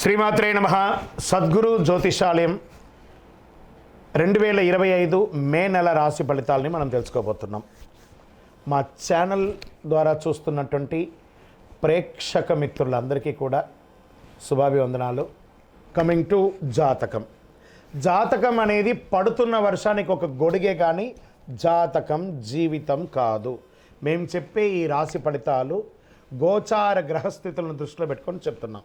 శ్రీమాత్రే నమ. సద్గురు జ్యోతిషాలయం రెండు వేల ఇరవై ఐదు మే నెల రాశి ఫలితాలని మనం తెలుసుకోబోతున్నాం. మా ఛానల్ ద్వారా చూస్తున్నటువంటి ప్రేక్షక మిత్రులందరికీ కూడా శుభాభివందనాలు. కమింగ్ టు జాతకం. జాతకం అనేది పడుతున్న వర్షానికి ఒక గొడుగే కానీ జాతకం జీవితం కాదు. మేము చెప్పే ఈ రాశి ఫలితాలు గోచార గ్రహస్థితులను దృష్టిలో పెట్టుకొని చెప్తున్నాం.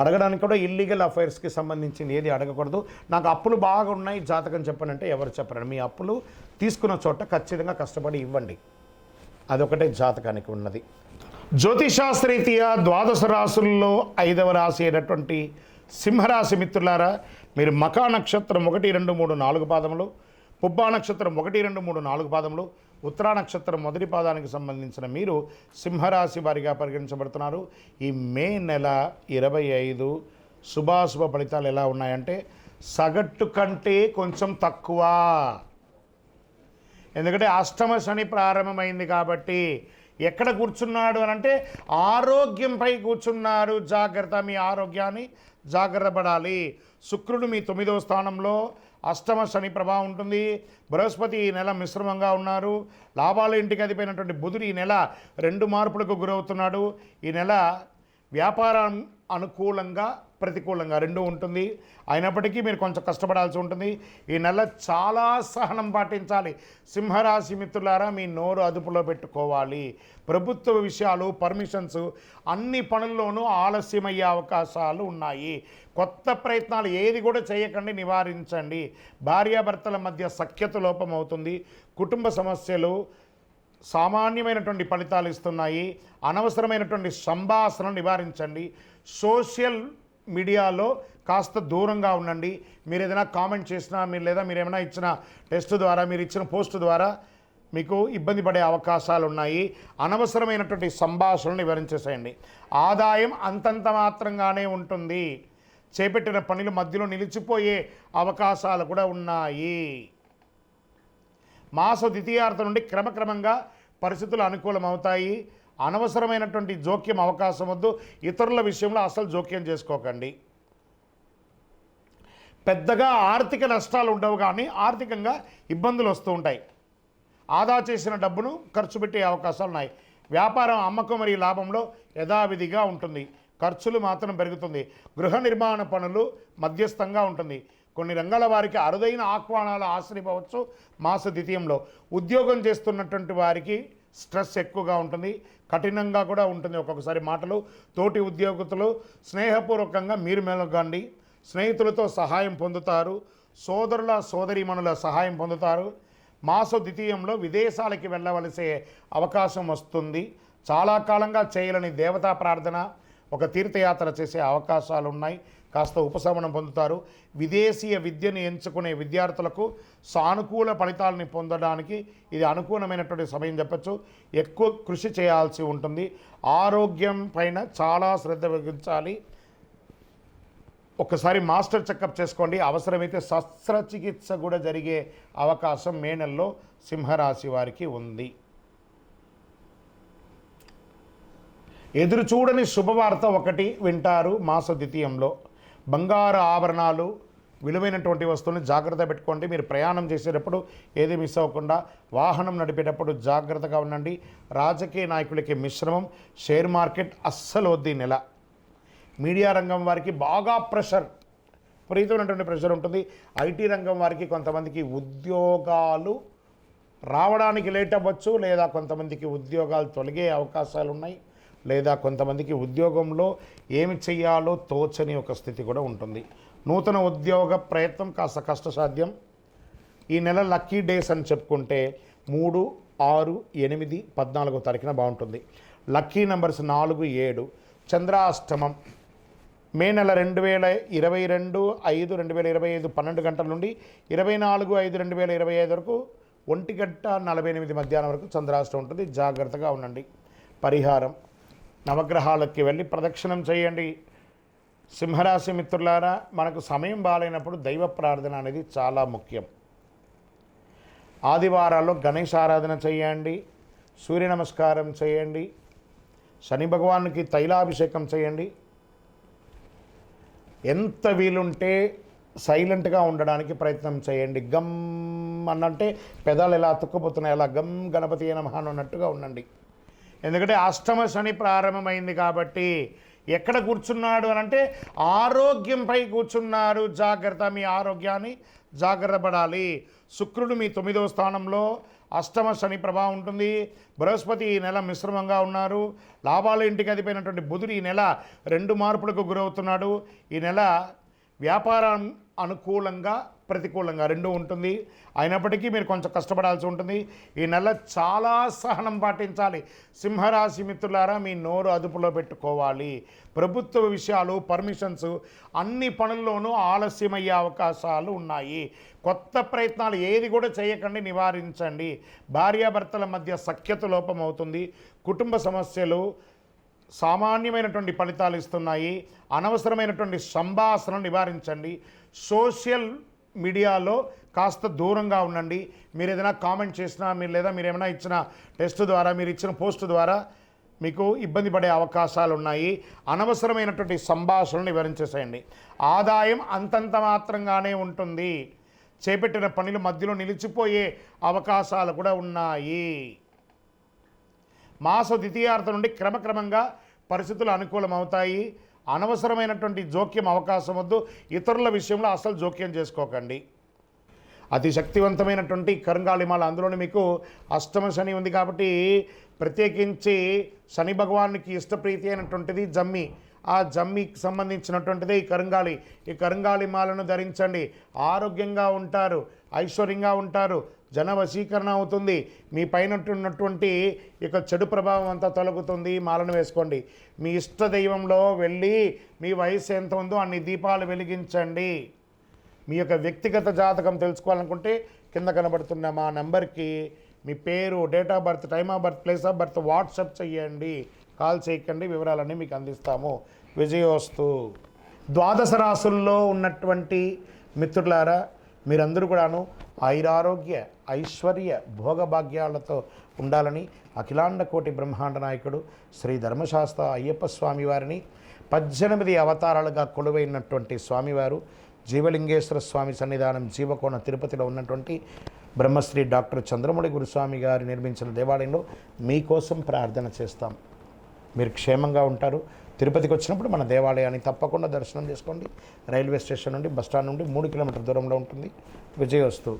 అడగడానికి కూడా ఇల్లీగల్ అఫైర్స్కి సంబంధించింది ఏది అడగకూడదు. నాకు అప్పులు బాగా ఉన్నాయి జాతకం చెప్పనంటే ఎవరు చెప్పరండి. మీ అప్పులు తీసుకున్న చోట ఖచ్చితంగా కష్టపడి ఇవ్వండి. అదొకటే జాతకానికి ఉన్నది. జ్యోతిషాస్త్రీతీయ ద్వాదశ రాసుల్లో ఐదవ రాశి అయినటువంటి సింహరాశి మిత్రులారా మీరు మకా నక్షత్రం ఒకటి రెండు మూడు నాలుగు పాదములు పుబ్బా నక్షత్రం ఒకటి రెండు మూడు నాలుగు పాదములు ఉత్తరా నక్షత్రం మొదటి పాదానికి సంబంధించిన మీరు సింహరాశి వారిగా పరిగణించబడుతున్నారు. ఈ మే నెల ఇరవై ఐదు శుభాశుభ ఫలితాలు ఎలా ఉన్నాయంటే సగటు కంటే కొంచెం తక్కువ. ఎందుకంటే అష్టమ శని ప్రారంభమైంది కాబట్టి ఎక్కడ కూర్చున్నాడు అని అంటే ఆరోగ్యంపై కూర్చున్నారు. జాగ్రత్త మీ ఆరోగ్యాన్ని జాగ్రత్త పడాలి. శుక్రుడు మీ తొమ్మిదవ స్థానంలో అష్టమ శని ప్రభావం ఉంటుంది. బృహస్పతి ఈ నెల మిశ్రమంగా ఉన్నారు. లాభాల ఇంటికి అదిపోయినటువంటి బుధుడు ఈ నెల రెండు మార్పులకు గురవుతున్నాడు. ఈ నెల వ్యాపారం అనుకూలంగా ప్రతికూలంగా రెండు ఉంటుంది. అయినప్పటికీ మీరు కొంచెం కష్టపడాల్సి ఉంటుంది. ఈ నెల చాలా సహనం పాటించాలి. సింహరాశి మిత్రులారా మీ నోరు అదుపులో పెట్టుకోవాలి. ప్రభుత్వ విషయాలు పర్మిషన్స్ అన్ని పనుల్లోనూ ఆలస్యమయ్యే అవకాశాలు ఉన్నాయి. కొత్త ప్రయత్నాలు ఏది కూడా చేయకండి నివారించండి. భార్యాభర్తల మధ్య సఖ్యత లోపం అవుతుంది కుటుంబ సమస్యలు సామాన్యమైనటువంటి ఫలితాలు ఇస్తున్నాయి. అనవసరమైనటువంటి సంభాషణ నివారించండి. సోషల్ మీడియాలో కాస్త దూరంగా ఉండండి. మీరు ఏదైనా కామెంట్ చేసినా మీరు లేదా మీరు ఏమైనా ఇచ్చిన టెస్ట్ ద్వారా మీరు ఇచ్చిన పోస్ట్ ద్వారా మీకు ఇబ్బంది పడే అవకాశాలు ఉన్నాయి. అనవసరమైనటువంటి సంభాషణను నివారించేసేయండి ఆదాయం అంతంత మాత్రంగానే ఉంటుంది. చేపట్టిన పనులు మధ్యలో నిలిచిపోయే అవకాశాలు కూడా ఉన్నాయి. మాస ద్వితీయార్థం నుండి క్రమక్రమంగా పరిస్థితులు అనుకూలమవుతాయి. అనవసరమైనటువంటి జోక్యం అవకాశం వద్దు. ఇతరుల విషయంలో అసలు జోక్యం చేసుకోకండి. పెద్దగా ఆర్థిక నష్టాలు ఉండవు కానీ ఆర్థికంగా ఇబ్బందులు వస్తూ ఉంటాయి. ఆదా చేసిన డబ్బును ఖర్చు పెట్టే అవకాశాలు ఉన్నాయి. వ్యాపారం అమ్మకం మరియు లాభంలో యథావిధిగా ఉంటుంది. ఖర్చులు మాత్రం పెరుగుతుంది. గృహ నిర్మాణ పనులు మధ్యస్థంగా ఉంటుంది. కొన్ని రంగాల వారికి అరుదైన ఆహ్వానాలు ఆశ్రయిపోవచ్చు మాస ద్వితీయంలో. ఉద్యోగం చేస్తున్నటువంటి వారికి స్ట్రెస్ ఎక్కువగా ఉంటుంది కఠినంగా కూడా ఉంటుంది ఒక్కొక్కసారి మాటలు. తోటి ఉద్యోగతులు స్నేహపూర్వకంగా మీరు మెలగండి. స్నేహితులతో సహాయం పొందుతారు. సోదరుల సోదరీమణుల సహాయం పొందుతారు. మాస ద్వితీయంలో విదేశాలకి వెళ్ళవలసే అవకాశం వస్తుంది. చాలా కాలంగా చేయలేని దేవతా ప్రార్థన ఒక తీర్థయాత్ర చేసే అవకాశాలు ఉన్నాయి కాస్త ఉపశమనం పొందుతారు. విదేశీయ విద్యను ఎంచుకునే విద్యార్థులకు సానుకూల ఫలితాలని పొందడానికి ఇది అనుకూలమైనటువంటి సమయం చెప్పచ్చు. ఎక్కువ కృషి చేయాల్సి ఉంటుంది. ఆరోగ్యం పైన చాలా శ్రద్ధ వహించాలి. ఒకసారి మాస్టర్ చెకప్ చేసుకోండి. అవసరమైతే శస్త్రచికిత్స కూడా జరిగే అవకాశం మే నెలలో సింహరాశి వారికి ఉంది. ఎదురు చూడని శుభవార్త ఒకటి వింటారు మాస ద్వితీయంలో. బంగారు ఆభరణాలు విలువైనటువంటి వస్తువులను జాగ్రత్త పెట్టుకోండి. మీరు ప్రయాణం చేసేటప్పుడు ఏది మిస్ అవ్వకుండా వాహనం నడిపేటప్పుడు జాగ్రత్తగా ఉండండి. రాజకీయ నాయకులకి మిశ్రమం షేర్ మార్కెట్ అస్సలు వద్ది నెల. మీడియా రంగం వారికి బాగా ప్రెషర్ విపరీతమైనటువంటి ప్రెషర్ ఉంటుంది. ఐటీ రంగం వారికి కొంతమందికి ఉద్యోగాలు రావడానికి లేట్ అవ్వచ్చు లేదా కొంతమందికి ఉద్యోగాలు తొలగే అవకాశాలు ఉన్నాయి లేదా కొంతమందికి ఉద్యోగంలో ఏమి చేయాలో తోచని ఒక స్థితి కూడా ఉంటుంది. నూతన ఉద్యోగ ప్రయత్నం కాస్త కష్టసాధ్యం. ఈ నెల లక్కీ డేస్ అని చెప్పుకుంటే మూడు ఆరు ఎనిమిది పద్నాలుగో తారీఖున బాగుంటుంది. లక్కీ నెంబర్స్ నాలుగు ఏడు. చంద్రాష్టమం మే నెల రెండు వేల ఇరవై రెండు ఐదు రెండు వేల ఇరవై ఐదు పన్నెండు గంటల నుండి ఇరవై నాలుగు ఐదు రెండు వేల ఇరవై ఐదు వరకు ఒంటి గంట నలభై ఎనిమిది మధ్యాహ్నం వరకు చంద్రాష్టం ఉంటుంది. జాగ్రత్తగా ఉండండి. పరిహారం. నవగ్రహాలకి వెళ్ళి ప్రదక్షిణం చేయండి. సింహరాశి మిత్రులారా మనకు సమయం బాగాలేనప్పుడు దైవ ప్రార్థన అనేది చాలా ముఖ్యం. ఆదివారాల్లో గణేష్ ఆరాధన చేయండి సూర్య నమస్కారం చేయండి శని భగవానికి తైలాభిషేకం చేయండి. ఎంత వీలుంటే సైలెంట్గా ఉండడానికి ప్రయత్నం చేయండి. గమ్ అన్నంటే పెదాలు ఎలా అతుక్కుపోతున్నాయి అలా గమ్ గణపతి నమహాన్ అన్నట్టుగా ఉండండి. ఎందుకంటే అష్టమ శని ప్రారంభమైంది కాబట్టి ఎక్కడ కూర్చున్నాడు అని అంటే ఆరోగ్యంపై కూర్చున్నారు. జాగ్రత్త మీ ఆరోగ్యాన్ని జాగ్రత్త పడాలి. శుక్రుడు మీ తొమ్మిదవ స్థానంలో అష్టమ శని ప్రభావం ఉంటుంది. బృహస్పతి ఈ నెల మిశ్రమంగా ఉన్నారు. లాభాల ఇంటికి అదిపోయినటువంటి బుధుడు ఈ నెల రెండు మార్పులకు గురవుతున్నాడు. ఈ నెల వ్యాపారం అనుకూలంగా ప్రతికూలంగా రెండు ఉంటుంది. అయినప్పటికీ మీరు కొంచెం కష్టపడాల్సి ఉంటుంది. ఈ నెల చాలా సహనం పాటించాలి. సింహరాశి మిత్రులారా మీ నోరు అదుపులో పెట్టుకోవాలి. ప్రభుత్వ విషయాలు పర్మిషన్స్ అన్ని పనుల్లోనూ ఆలస్యమయ్యే అవకాశాలు ఉన్నాయి. కొత్త ప్రయత్నాలు ఏది కూడా చేయకండి నివారించండి. భార్యాభర్తల మధ్య సఖ్యత లోపం అవుతుంది. కుటుంబ సమస్యలు సామాన్యమైనటువంటి ఫలితాలు ఇస్తున్నాయి. అనవసరమైనటువంటి సంభాషణ నివారించండి. సోషల్ మీడియాలో కాస్త దూరంగా ఉండండి. మీరు ఏదైనా కామెంట్ చేసినా మీరు లేదా మీరు ఏమైనా ఇచ్చిన టెస్ట్ ద్వారా మీరు ఇచ్చిన పోస్ట్ ద్వారా మీకు ఇబ్బంది పడే అవకాశాలు ఉన్నాయి. అనవసరమైనటువంటి సంభాషణలు వివరించేసేయండి ఆదాయం అంతంత మాత్రంగానే ఉంటుంది. చేపట్టిన పనులు మధ్యలో నిలిచిపోయే అవకాశాలు కూడా ఉన్నాయి. మాస ద్వితీయార్థం నుండి క్రమక్రమంగా పరిస్థితులు అనుకూలమవుతాయి. అనవసరమైనటువంటి జోక్యం అవకాశం వద్దు. ఇతరుల విషయంలో అసలు జోక్యం చేసుకోకండి. అతి శక్తివంతమైనటువంటి కరుంగాళిమాల అందులోనే మీకు అష్టమ శని ఉంది కాబట్టి ప్రత్యేకించి శని భగవానికి ఇష్టప్రీతి అయినటువంటిది జమ్మి. ఆ జమ్మికి సంబంధించినటువంటిదే ఈ కరుంగాళి. ఈ కరుంగాళిమాలను ధరించండి. ఆరోగ్యంగా ఉంటారు ఐశ్వర్యంగా ఉంటారు. జన వశీకరణ అవుతుంది. మీ పైన ఉన్నటువంటి ఇక చెడు ప్రభావం అంతా తొలగుతుంది. మాలను వేసుకోండి. మీ ఇష్ట దైవంలో వెళ్ళి మీ వయసు ఎంత ఉందో అన్ని దీపాలు వెలిగించండి. మీ యొక్క వ్యక్తిగత జాతకం తెలుసుకోవాలనుకుంటే కింద కనబడుతున్న మా నెంబర్కి మీ పేరు date of birth time of birth place of birth WhatsApp చేయండి. కాల్ చేయకండి. వివరాలన్నీ మీకు అందిస్తాము. విజయోస్తు. ద్వాదశ రాసుల్లో ఉన్నటువంటి మిత్రులారా మీరందరూ కూడాను ఆయురారోగ్య ఐశ్వర్య భోగభాగ్యాలతో ఉండాలని అఖిలాండ కోటి బ్రహ్మాండ నాయకుడు శ్రీ ధర్మశాస్త్ర అయ్యప్ప స్వామి వారిని పద్దెనిమిది అవతారాలుగా కొలువైనటువంటి స్వామివారు జీవలింగేశ్వర స్వామి సన్నిధానం జీవకోణ తిరుపతిలో ఉన్నటువంటి బ్రహ్మశ్రీ డాక్టర్ చంద్రమౌళి గురుస్వామి గారు నిర్మించిన దేవాలయంలో మీకోసం ప్రార్థన చేస్తాం. మీరు క్షేమంగా ఉంటారు. తిరుపతికి వచ్చినప్పుడు మన దేవాలయాన్ని తప్పకుండా దర్శనం చేసుకోండి. రైల్వే స్టేషన్ నుండి బస్టాండ్ నుండి మూడు కిలోమీటర్ దూరంలో ఉంటుంది. విజయవస్తు